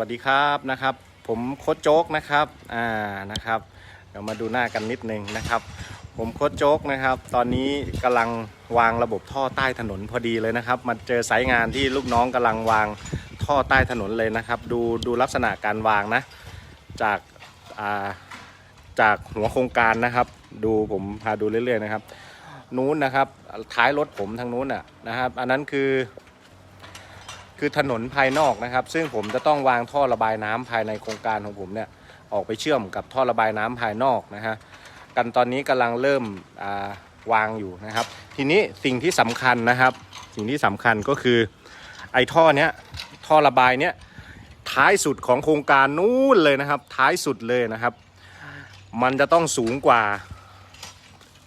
วัสดีครับนะครับ ผมโค้ชโจ๊กนะครับอ่านะครับเดี๋ยวมาดูหน้ากันนิดนึงนะครับ ผมโค้ชโจ๊กนะครับ ตอนนี้กำลังวางระบบท่อใต้ถนนพอดีเลยนะครับ มาเจอสายงานที่ลูกน้องกำลังวางท่อใต้ถนนเลยนะครับ ดูดูลักษณะการวางนะ จากอ่าจากหัวโครงการนะครับ ดูผมพาดูเรื่อยๆนะครับ นู้นนะครับท้ายรถผมทางนู้นอะนะครับ อันนั้นคือ คือถนนภายนอกนะครับ ซึ่งผมจะต้องวางท่อระบายน้ำภายในโครงการของผมเนี่ยออกไปเชื่อมกับท่อระบายน้ำภายนอกนะฮะกันตอนนี้กำลังเริ่มาวางอยู่นะครับ ทีนี้สิ่งที่สำคัญนะครับ สิ่งที่สำคัญก็คือไอ้ท่อเนี้ยท่อระบายเนี้ยท้ายสุดของโครงการนู้นเลยนะครับ ท้ายสุดเลยนะครับ มันจะต้องสูงกว่า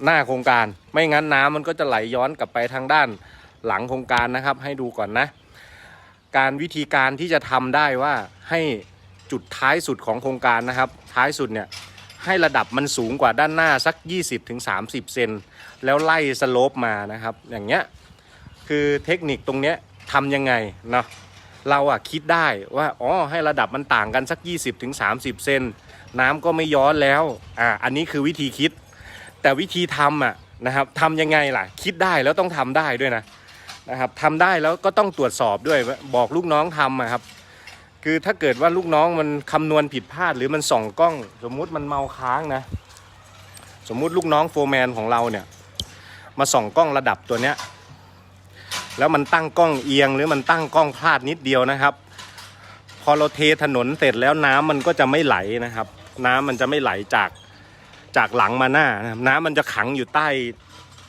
หน้าโครงการ ไม่งั้นน้ำมันก็จะไหลย้อนกลับไปทางด้านหลังโครงการนะครับ ให้ดูก่อนนะ การวิธีการที่จะทำได้ว่าให้จุดท้ายสุดของโครงการนะครับ ท้ายสุดเนี่ยให้ระดับมันสูงกว่าด้านหน้าสัก 20-30 เซนแล้วไล่สโลปมานะครับ อย่างเงี้ยคือเทคนิคตรงเนี้ยทำยังไงเนาะเราอะคิดได้ว่าอ๋อให้ระดับมันต่างกันสัก 20-30 เซนน้ำก็ไม่ย้อนแล้วอ่าอันนี้คือวิธีคิด แต่วิธีทำอะนะครับทำยังไงล่ะ คิดได้แล้วต้องทำได้ด้วยนะ นะครับทำได้แล้วก็ต้องตรวจสอบด้วยบอกลูกน้องทำอะครับ คือถ้าเกิดว่าลูกน้องมันคำนวณผิดพลาดหรือมันส่องกล้อง สมมุติมันเมาค้างนะ สมมุติลูกน้องโฟร์แมนของเราเนี่ย มาส่องกล้องระดับตัวเนี้ยแล้วมันตั้งกล้องเอียงหรือมันตั้งกล้องพลาดนิดเดียวนะครับ พอเราเทถนนเสร็จแล้วน้ำมันก็จะไม่ไหลนะครับ น้ำมันจะไม่ไหลจากจากหลังมาหน้านะน้ำมันจะขังอยู่ใต้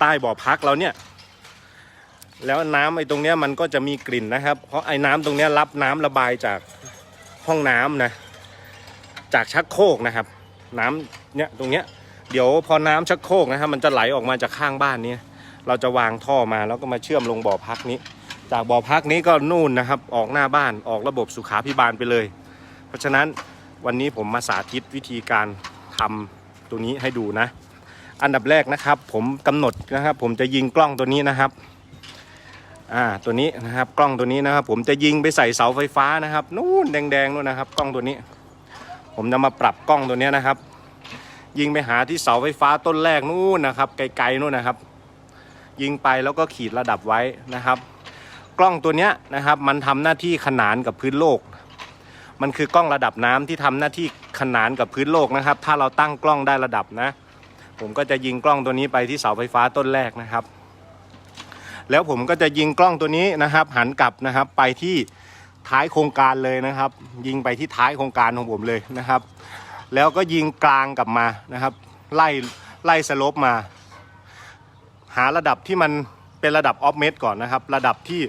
ใต้บ่อพักเราเนี่ย แล้วน้ำไอ้ตรงเนี้ยมันก็จะมีกลิ่นนะครับ เพราะไอ้น้ำตรงเนี้ยรับน้ำระบายจากห้องน้ำนะ จากชักโครกนะครับ น้ำเนี้ยตรงเนี้ยเดี๋ยวพอน้ำชักโครกนะครับมันจะไหลออกมาจากข้างบ้านนี้เราจะวางท่อมาแล้วก็มาเชื่อมลงบ่อพักนี้ จากบ่อพักนี้ก็นู่นนะครับ ออกหน้าบ้านออกระบบสุขาพิบาลไปเลย เพราะฉะนั้นวันนี้ผมมาสาธิตวิธีการทำตัวนี้ให้ดูนะ อันดับแรกนะครับ ผมกำหนดนะครับ ผมจะยิงกล้องตัวนี้นะครับ อ่าตัวนี้นะครับกล้องตัวนี้นะครับ ผมจะยิงไปใส่เสาไฟฟ้านะครับ นู่นแดงๆนู่นนะครับ กล้องตัวนี้ ผมจะมาปรับกล้องตัวนี้นะครับ ยิงไปหาที่เสาไฟฟ้าต้นแรกนู่นนะครับ ไกลๆนู่นนะครับ ยิงไปแล้วก็ขีดระดับไว้นะครับ กล้องตัวนี้นะครับ มันทำหน้าที่ขนานกับพื้นโลก มันคือกล้องระดับน้ำที่ทำหน้าที่ขนานกับพื้นโลกนะครับ ถ้าเราตั้งกล้องได้ระดับนะ ผมก็จะยิงกล้องตัวนี้ไปที่เสาไฟฟ้าต้นแรกนะครับ แล้วผมก็จะยิงกล้องตัวนี้นะครับ หันกลับนะครับไปที่ท้ายโครงการเลยนะครับ ยิงไปที่ท้ายโครงการของผมเลยนะครับ แล้วก็ยิงกลางกลับมานะครับ ไล่ไล่สลบมา หาระดับที่มันเป็นระดับออฟเมตรก่อนนะครับ ระดับที่